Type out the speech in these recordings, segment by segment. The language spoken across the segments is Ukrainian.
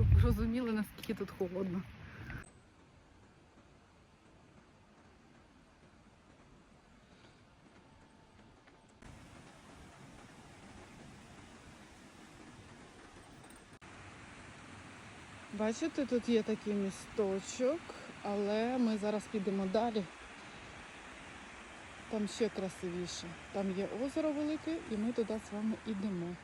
щоб розуміли, наскільки тут холодно. Бачите, тут є такий місточок, але ми зараз підемо далі. Там ще красивіше. Там є озеро велике, і ми туди з вами йдемо.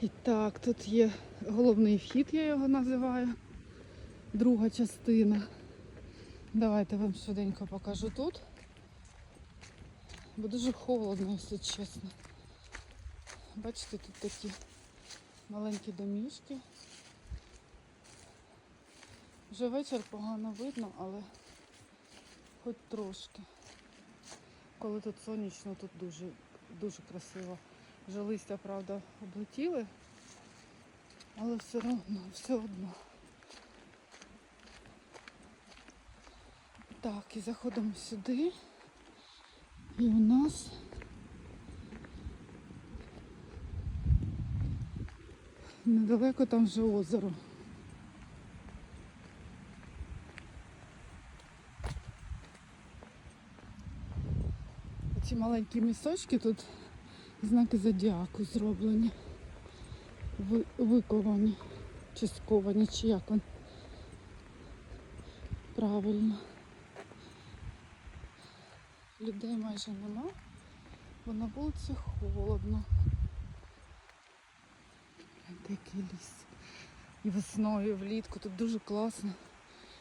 І так, тут є головний вхід, я його називаю. Друга частина. Давайте вам швиденько покажу тут. Бо дуже холодно, якщо чесно. Бачите, тут такі маленькі домішки. Вже вечір погано видно, але хоч трошки. Коли тут сонячно, тут дуже, дуже красиво. Вже листя, правда, облетіли, але все одно, все одно. Так, і заходимо сюди. І у нас недалеко там вже озеро. Ці маленькі місочки тут знаки зодіаку зроблені, виковані, чи сковані, чи як вони. Правильно. Людей майже нема, бо на вулиці холодно. Такий ліс. І весною, і влітку тут дуже класно.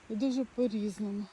І дуже по-різному.